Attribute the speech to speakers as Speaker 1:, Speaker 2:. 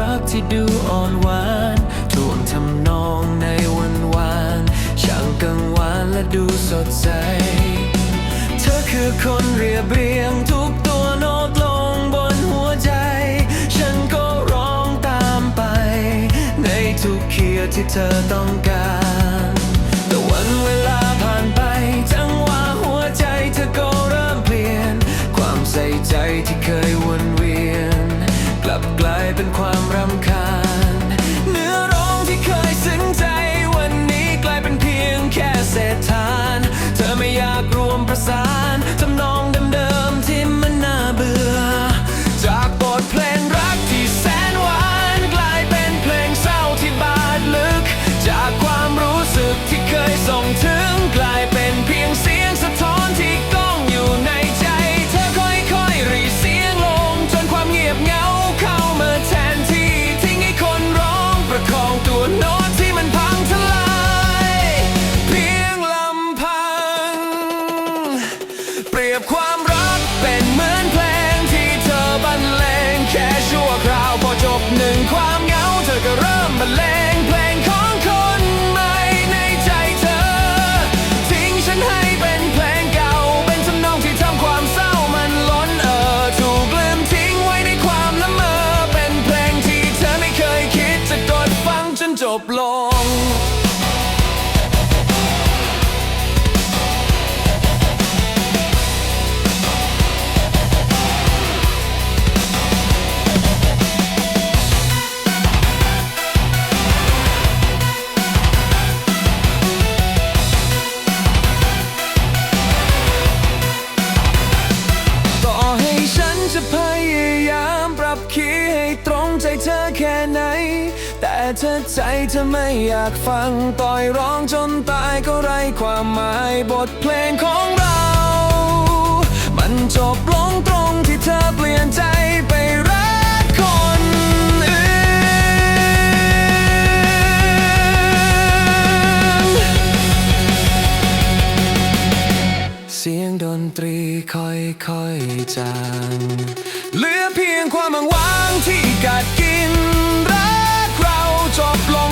Speaker 1: รักที่ดูอ่อนหวานท่วงทำนองในวันวานช่างกังวานและดูสดใส เธอคือคนเรียบเรียงทุกตัวโน้ตลงบนหัวใจ ฉันก็ร้องตามไป ในทุกเคียที่เธอต้องการแต่วันเวลาผ่านไป จังหวะหัวใจเธอก็เริ่มเปลี่ยน ความใส่ใจที่เคยวนเวียน กลับกลายเป็นความ ร หนึ่งความเหงาเธอก็เริ่มบรรเลงเพลงของคนใหม่ในใจเธอ ทิ้งฉันให้เป็นเพลงเก่า เป็นทำนองที่ทำความเศร้ามันล้นเอ่อถูกลืมทิ้งไว้ในความละเมอ เป็นเพลงที่เธอไม่เคยคิดจะกดฟังจนจบลง ตรงใจเธอแค่ไหน แต่เธอใจเธอไม่อยากฟังต่อยร้องจนตายก็ไร้ความหมายบทเพลงของเรา มันจบลงตรงที่เธอเปลี่ยนใจ จางเหลือเพียงความหวังที่กัดกินรักเราจบลง